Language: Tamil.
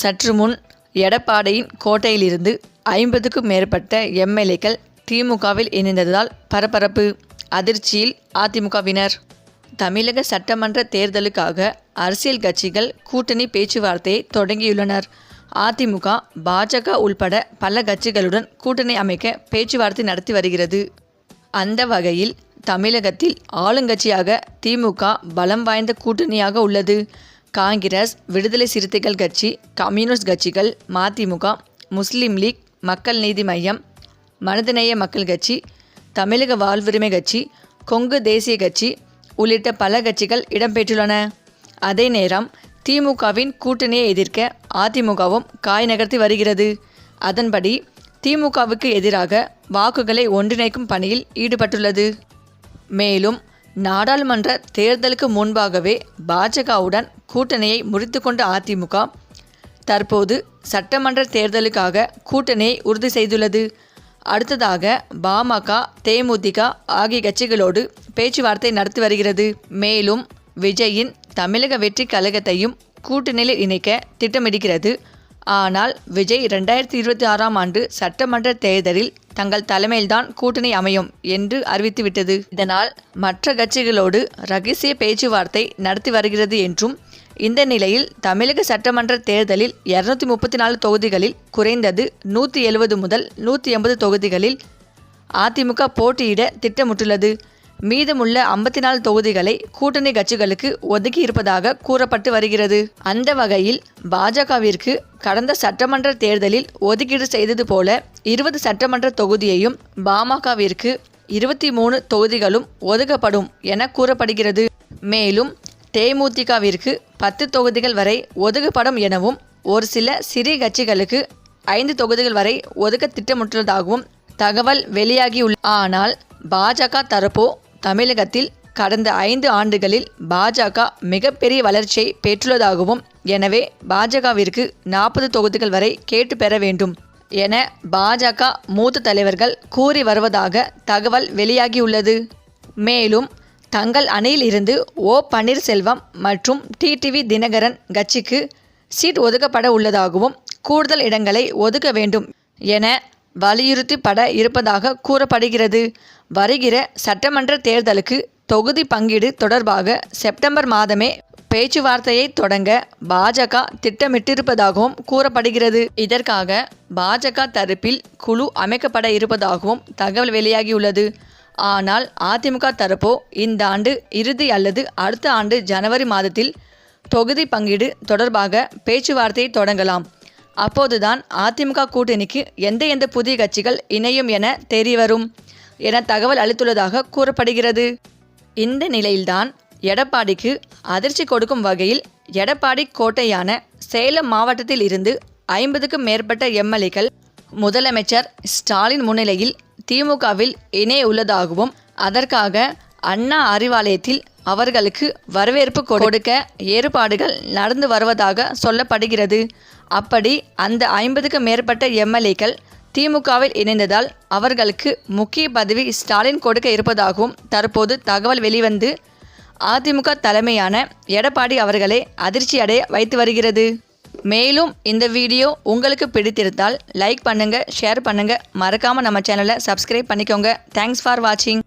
சற்று முன் எடப்பாடியின் கோட்டையிலிருந்து ஐம்பதுக்கும் மேற்பட்ட எம்எல்ஏக்கள் திமுகவில் இணைந்ததால் பரபரப்பு அதிர்ச்சியில் அதிமுகவினர். தமிழக சட்டமன்ற தேர்தலுக்காக அரசியல் கட்சிகள் கூட்டணி பேச்சுவார்த்தையை தொடங்கியுள்ளனர். அதிமுக பாஜக உள்பட பல கட்சிகளுடன் கூட்டணி அமைக்க பேச்சுவார்த்தை நடத்தி வருகிறது. அந்த வகையில் தமிழகத்தில் ஆளுங்கட்சியாக திமுக பலம் வாய்ந்த கூட்டணியாக உள்ளது. காங்கிரஸ் விடுதலை சிறுத்தைகள் கட்சி கம்யூனிஸ்ட் கட்சிகள் மதிமுக முஸ்லீம் லீக் மக்கள் நீதி மையம் மனிதநேய மக்கள் கட்சி தமிழக வாழ்வுரிமை கட்சி கொங்கு தேசிய கட்சி உள்ளிட்ட பல கட்சிகள் இடம்பெற்றுள்ளன. அதே நேரம் திமுகவின் கூட்டணியை எதிர்க்க அதிமுகவும் காய் நகர்த்தி வருகிறது. அதன்படி திமுகவுக்கு எதிராக வாக்குகளை ஒன்றிணைக்கும் பணியில் ஈடுபட்டுள்ளது. மேலும் நாடாளுமன்ற தேர்தலுக்கு முன்பாகவே பாஜகவுடன் கூட்டணியை முறித்துக்கொண்ட அதிமுக தற்போது சட்டமன்ற தேர்தலுக்காக கூட்டணியை உறுதி செய்துள்ளது. அடுத்ததாக பாமக தேமுதிக ஆகிய கட்சிகளோடு பேச்சுவார்த்தை நடத்தி வருகிறது. மேலும் விஜயின் தமிழக வெற்றி கழகத்தையும் கூட்டணியில் இணைக்க திட்டமிடுகிறது. ஆனால் விஜய் ரெண்டாயிரத்தி இருபத்தி ஆறாம் ஆண்டு சட்டமன்ற தேர்தலில் தங்கள் தலைமையில்தான் கூட்டணி அமையும் என்று அறிவித்துவிட்டது. இதனால் மற்ற கட்சிகளோடு ரகசிய பேச்சுவார்த்தை நடத்தி வருகிறது என்றும் இந்த நிலையில் தமிழக சட்டமன்ற தேர்தலில் இருநூத்தி முப்பத்தி நாலு தொகுதிகளில் குறைந்தது நூற்றி எழுபது முதல் நூற்றி எண்பது தொகுதிகளில் அதிமுக போட்டியிட திட்டமிட்டுள்ளது. மீதமுள்ள ஐம்பத்தி நாலு தொகுதிகளை கூட்டணி கட்சிகளுக்கு ஒதுக்கி இருப்பதாக கூறப்பட்டு வருகிறது. அந்த வகையில் பாஜகவிற்கு கடந்த சட்டமன்ற தேர்தலில் ஒதுக்கீடு செய்தது போல இருபது சட்டமன்ற தொகுதியையும் பாமகவிற்கு இருபத்தி மூணு தொகுதிகளும் ஒதுக்கப்படும் என கூறப்படுகிறது. மேலும் தேமுதிகவிற்கு பத்து தொகுதிகள் வரை ஒதுக்கப்படும் எனவும் ஒரு சில சிறிய கட்சிகளுக்கு ஐந்து தொகுதிகள் வரை ஒதுக்க திட்டமிட்டுள்ளதாகவும் தகவல் வெளியாகியுள்ள ஆனால் பாஜக தரப்போ தமிழகத்தில் கடந்த ஐந்து ஆண்டுகளில் பாஜக மிகப்பெரிய வளர்ச்சியை பெற்றுள்ளதாகவும் எனவே பாஜகவிற்கு நாற்பது தொகுதிகள் வரை கேட்டு பெற வேண்டும் என பாஜக மூத்த தலைவர்கள் கூறி வருவதாக தகவல் வெளியாகியுள்ளது. மேலும் தங்கள் அணியில் இருந்து ஓ. பன்னீர்செல்வம் மற்றும் டிடிவி தினகரன் கட்சிக்கு சீட் ஒதுக்கப்பட உள்ளதாகவும் கூடுதல் இடங்களை ஒதுக்க வேண்டும் என வலியுறுத்திப்பட இருப்பதாக கூறப்படுகிறது. வருகிற சட்டமன்ற தேர்தலுக்கு தொகுதி பங்கீடு தொடர்பாக செப்டம்பர் மாதமே பேச்சுவார்த்தையை தொடங்க பாஜக திட்டமிட்டிருப்பதாகவும் கூறப்படுகிறது. இதற்காக பாஜக தரப்பில் குழு அமைக்கப்பட இருப்பதாகவும் தகவல் வெளியாகியுள்ளது. ஆனால் அதிமுக தரப்போ இந்த ஆண்டு இறுதி அல்லது அடுத்த ஆண்டு ஜனவரி மாதத்தில் தொகுதி பங்கீடு தொடர்பாக பேச்சுவார்த்தையை தொடங்கலாம். அப்போதுதான் அதிமுக கூட்டணிக்கு எந்த எந்த புதிய கட்சிகள் இணையும் என தெரிவரும் என தகவல் அளித்துள்ளதாக கூறப்படுகிறது. இந்த நிலையில்தான் எடப்பாடிக்கு அதிர்ச்சி கொடுக்கும் வகையில் எடப்பாடி கோட்டையான சேலம் மாவட்டத்தில் இருந்து ஐம்பதுக்கும் மேற்பட்ட எம்எல்ஏக்கள் முதலமைச்சர் ஸ்டாலின் முன்னிலையில் திமுகவில் இணைய உள்ளதாகவும் அதற்காக அண்ணா அறிவாலயத்தில் அவர்களுக்கு வரவேற்பு கொடுக்க ஏற்பாடுகள் நடந்து வருவதாக சொல்லப்படுகிறது. அப்படி அந்த ஐம்பதுக்கு மேற்பட்ட எம்எல்ஏக்கள் திமுகவில் இணைந்ததால் அவர்களுக்கு முக்கிய பதவி ஸ்டாலின் கொடுக்க இருப்பதாகவும் தற்போது தகவல் வெளிவந்து அதிமுக தலைமையான எடப்பாடி அவர்களை அதிர்ச்சி அடைய வைத்து வருகிறது. மேலும் இந்த வீடியோ உங்களுக்கு பிடித்திருந்தால் லைக் பண்ணுங்கள் ஷேர் பண்ணுங்கள் மறக்காமல் நம்ம சேனலை சப்ஸ்கிரைப் பண்ணிக்கோங்க. தேங்க்ஸ் ஃபார் வாட்சிங்